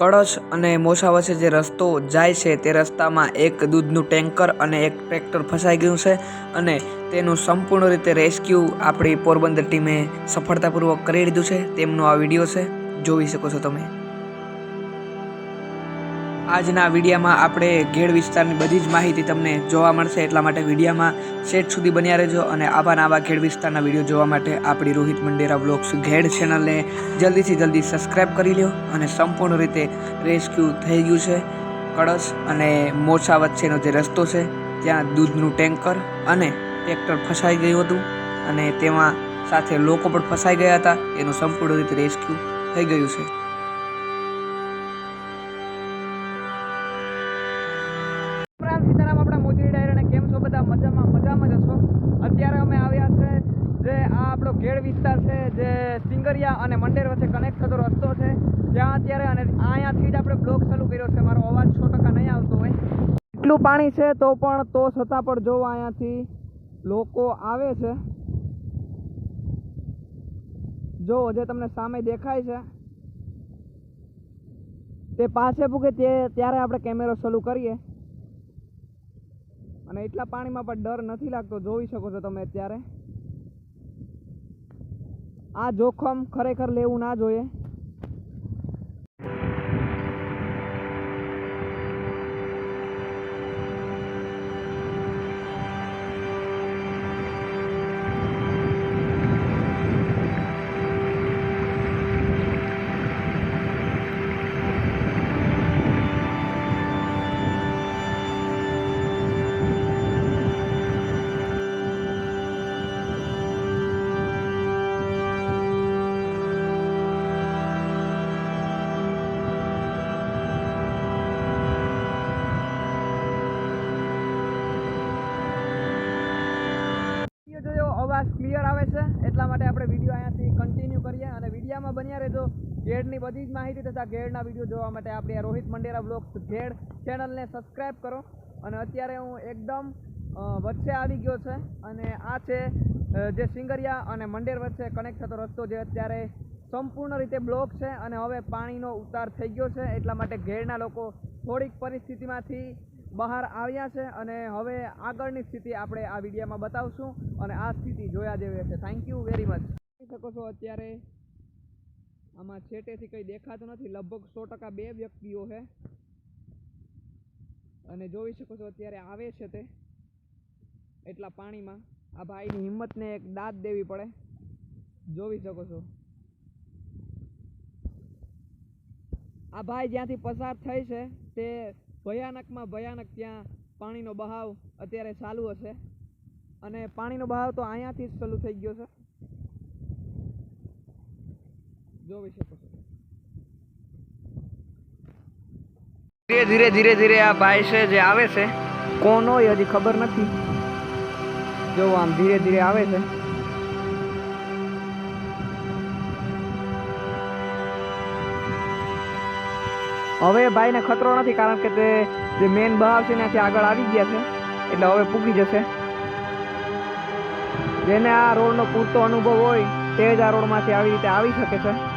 કળશ અને મોસા વચ્ચે જે રસ્તો જાય છે તે રસ્તામાં એક દૂધનું ટેન્કર અને એક ટ્રેક્ટર ફસાઈ ગયું છે અને તેનું સંપૂર્ણ રીતે રેસ્ક્યુ આપણી પોરબંદર ટીમે સફળતાપૂર્વક કરી લીધું છે. તેમનો આ વીડિયો છે. જોઈ શકો છો તમે. આજના વિડીયામાં આપણે ઘેડ વિસ્તારની બધી જ માહિતી તમને જોવા મળશે. એટલા માટે વિડીયામાં સેટ સુધી બન્યા રહેજો અને આવા આવા ઘેડ વિસ્તારના વીડિયો જોવા માટે આપણી રોહિત મંડેરા બ્લોગ્સ ઘેડ ચેનલને જલ્દીથી જલ્દી સબસ્ક્રાઈબ કરી લ્યો અને સંપૂર્ણ રીતે રેસ્ક્યુ થઈ ગયું છે. કળશ અને મોસા વચ્ચેનો જે રસ્તો છે, ત્યાં દૂધનું ટેન્કર અને ટ્રેક્ટર ફસાઈ ગયું હતું અને તેમાં સાથે લોકો પણ ફસાઈ ગયા હતા. એનું સંપૂર્ણ રીતે રેસ્ક્યુ થઈ ગયું છે. મજામાં મજામાં જ હશો? અત્યારે અમે આવ્યા છે જે આ આપણો ઘેડ વિસ્તાર છે, જે સિંગરિયા અને મંડેર વચ્ચે કનેક્ટ થતો રસ્તો છે. ત્યાં અત્યારે અને અહીંયાથી જ આપણે બ્લોક ચાલુ કર્યો છે. મારો અવાજ સો ટકા નહીં આવતો હોય. એટલું પાણી છે તો પણ તો છતાં પણ જો અહીંયાથી લોકો આવે છે. જો જે તમને સામે દેખાય છે. તે પાસે પૂગે તે, ત્યારે આપણે કેમેરો ચાલુ કરીએ. અને એટલા પાણીમાં પણ ડર નથી લાગતો, જોઈ શકો છો તમે અત્યારે. આ જોખમ ખરેખર લેવું ના જોઈએ. અવાજ ક્લિયર આવે છે? એટલા માટે આપણે વીડિયો અહીંયાથી કન્ટિન્યુ કરીએ અને વિડીયામાં બન્યા રહેજો. ઘેડની બધી જ માહિતી તથા ઘેડના વીડિયો જોવા માટે આપણી રોહિત મંડેરા બ્લોગ્સ ઘેડ ચેનલને સબસ્ક્રાઈબ કરો. અને અત્યારે હું એકદમ વચ્ચે આવી ગયો છે અને આ છે જે સિંગરિયા અને મંડેર વચ્ચે કનેક્ટ થતો રસ્તો જે અત્યારે સંપૂર્ણ રીતે બ્લોક છે અને હવે પાણીનો ઉતાર થઈ ગયો છે. એટલા માટે ઘેડના લોકો થોડીક પરિસ્થિતિમાંથી બહાર આવ્યા છે અને હવે આગળની સ્થિતિ આપણે આ વિડીયોમાં બતાવશું અને આ સ્થિતિ જોયા જેવી છે થેન્ક યુ વેરી મચ જોઈ શકો છો અત્યારે આમાં છેટેથી કંઈ દેખાતું નથી. લગભગ સો ટકા બે વ્યક્તિઓ છે. અને જોઈ શકો છો અત્યારે આવે છે તે એટલા પાણીમાં. આ ભાઈની હિંમતને એક દાદ દેવી પડે. જોઈ શકો છો. આ ભાઈ જ્યાંથી પસાર થઈ છે તે ભયાનકમાં ભયાનક ત્યાં પાણીનો બહાવ અત્યારે ચાલુ હશે. અને પાણીનો બહાવ તો અહીંયાથી જ ચાલુ થઈ ગયો છે. જોઈ શકો છો. ધીરે ધીરે ધીરે ધીરે આ ભાઈ છે જે આવે છે. કોનો હોય હજી ખબર નથી. જો આમ ધીરે ધીરે આવે છે. હવે ભાઈને ખતરો નથી કારણ કે તે જે મેન બહાવ છે ત્યાંથી આગળ આવી ગયા છે. એટલે હવે પૂગી જશે. જેને આ રોડનો પૂરતો અનુભવ હોય તે જ આ રોડમાંથી આવી રીતે આવી શકે છે.